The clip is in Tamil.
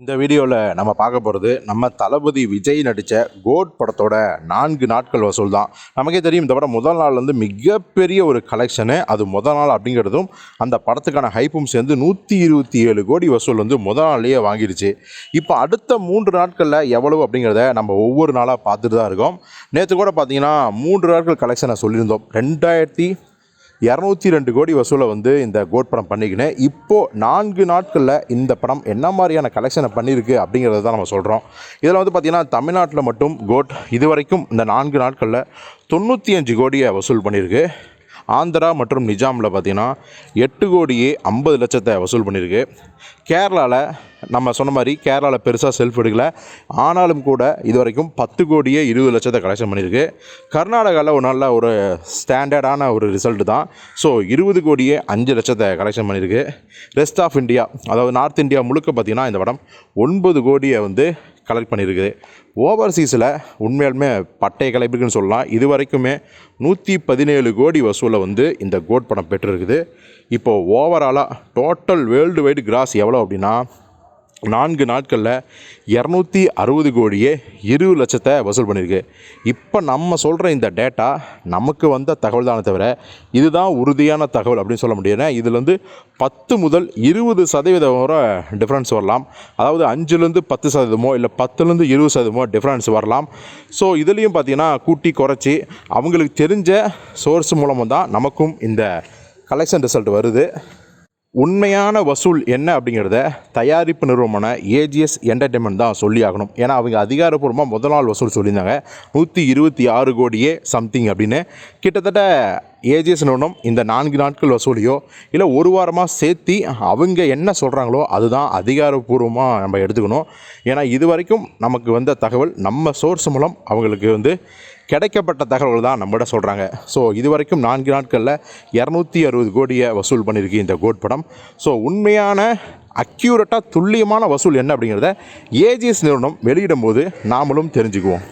இந்த வீடியோவில் நம்ம பார்க்க போகிறது நம்ம தளபதி விஜய் நடித்த கோட் படத்தோட நான்கு நாட்கள் வசூல் தான் நமக்கே தெரியும் இந்த படம் முதல் நாள் வந்து மிகப்பெரிய ஒரு கலெக்ஷனு அது முதல் நாள் அப்படிங்கிறதும் அந்த படத்துக்கான ஹைப்பும் சேர்ந்து நூற்றி இருபத்தி ஏழு கோடி வசூல் வந்து முதல் நாள்லேயே வாங்கிடுச்சு இப்போ அடுத்த மூன்று நாட்களில் எவ்வளவு அப்படிங்கிறத நம்ம ஒவ்வொரு நாளாக பார்த்துட்டு தான் இருக்கோம். நேற்று கூட பார்த்தீங்கன்னா மூன்று நாட்கள் கலெக்ஷனை சொல்லியிருந்தோம். ரெண்டாயிரத்தி இரநூத்தி ரெண்டு கோடி வசூலை வந்து இந்த கோட் படம் பண்ணிக்கினேன் இப்போது நான்கு நாட்களில் இந்த படம் என்ன மாதிரியான கலெக்ஷனை பண்ணியிருக்கு அப்படிங்கிறத தான் நம்ம சொல்கிறோம் இதில் வந்து பார்த்திங்கன்னா தமிழ்நாட்டில் மட்டும் கோட் இதுவரைக்கும் இந்த நான்கு நாட்களில் தொண்ணூற்றி அஞ்சு கோடியை வசூல் பண்ணியிருக்கு ஆந்திரா மற்றும் நிஜாமில் பார்த்தீங்கன்னா எட்டு கோடியே ஐம்பது லட்சத்தை வசூல் பண்ணியிருக்கு கேரளாவில் நம்ம சொன்ன மாதிரி கேரளாவில் பெருசாக செல்ஃப் எடுக்கல. ஆனாலும் கூட இது வரைக்கும் பத்து கோடியே இருபது லட்சத்தை கலெக்ஷன் பண்ணியிருக்கு. கர்நாடகாவில் ஒரு நல்ல ஒரு ஸ்டாண்டர்டான ஒரு ரிசல்ட் தான். ஸோ இருபது கோடியே அஞ்சு லட்சத்தை கலெக்ஷன் பண்ணியிருக்கு. ரெஸ்ட் ஆஃப் இந்தியா அதாவது நார்த் இந்தியா முழுக்க பார்த்திங்கன்னா இந்த படம் ஒன்பது கோடியை வந்து கலெக்ட் பண்ணியிருக்குது ஓவர்சீஸில் உண்மையாலுமே பட்டை கலைப்புக்குன்னு சொல்லலாம். இது வரைக்குமே நூற்றி பதினேழு கோடி வசூலை வந்து இந்த கோட் படம் பெற்றிருக்குது. இப்போது ஓவராலாக டோட்டல் வேர்ல்டு வைடு கிராஸ் எவ்வளோ அப்படின்னா நான்கு நாட்களில் இரநூத்தி அறுபது கோடியே இருபது லட்சத்தை வசூல் பண்ணியிருக்கு இப்போ நம்ம சொல்கிற இந்த டேட்டா நமக்கு வந்த தகவல் தானே தவிர இதுதான் உறுதியான தகவல் அப்படின்னு சொல்ல முடியாது இதில் வந்து பத்து முதல் இருபது சதவீதம் வர டிஃப்ரென்ஸ் வரலாம். அதாவது அஞ்சுலேருந்து பத்து சதவீதமோ இல்லை பத்துலேருந்து இருபது சதவீதமோ டிஃப்ரென்ஸ் வரலாம். ஸோ இதுலேயும் பார்த்தீங்கன்னா கூட்டி குறைச்சி அவங்களுக்கு தெரிஞ்ச சோர்ஸ் மூலமாக தான் நமக்கும் இந்த கலெக்ஷன் ரிசல்ட் வருது. உண்மையான வசூல் என்ன அப்படிங்கிறத தயாரிப்பு நிறுவனமான ஏஜிஎஸ் என்டர்டைன்மெண்ட் தான் சொல்லி ஆகணும் ஏன்னா அவங்க அதிகாரப்பூர்வமாக முதல் நாள் வசூல் சொல்லியிருந்தாங்க. நூற்றி இருபத்தி ஆறு கோடியே சம்திங் அப்படின்னு. கிட்டத்தட்ட ஏஜிஎஸ் நிறுவனம் இந்த நான்கு நாட்கள் வசூலியோ இல்லை ஒரு வாரமாக சேர்த்தி அவங்க என்ன சொல்கிறாங்களோ அதுதான் அதிகாரப்பூர்வமாக நம்ம எடுத்துக்கணும். ஏன்னா இது வரைக்கும் நமக்கு வந்த தகவல் நம்ம சோர்ஸ் மூலம் அவங்களுக்கு வந்து கிடைக்கப்பட்ட தகவல்கள் தான் நம்மகிட்ட சொல்கிறாங்க ஸோ இது வரைக்கும் நான்கு நாட்களில் இரநூத்தி அறுபது கோடியை வசூல் பண்ணியிருக்கு இந்த கோட் படம். ஸோ உண்மையான அக்யூரட்டாக துல்லியமான வசூல் என்ன அப்படிங்கிறத ஏஜிஎஸ் நிறுவனம் வெளியிடும் போது நாமளும் தெரிஞ்சுக்குவோம்.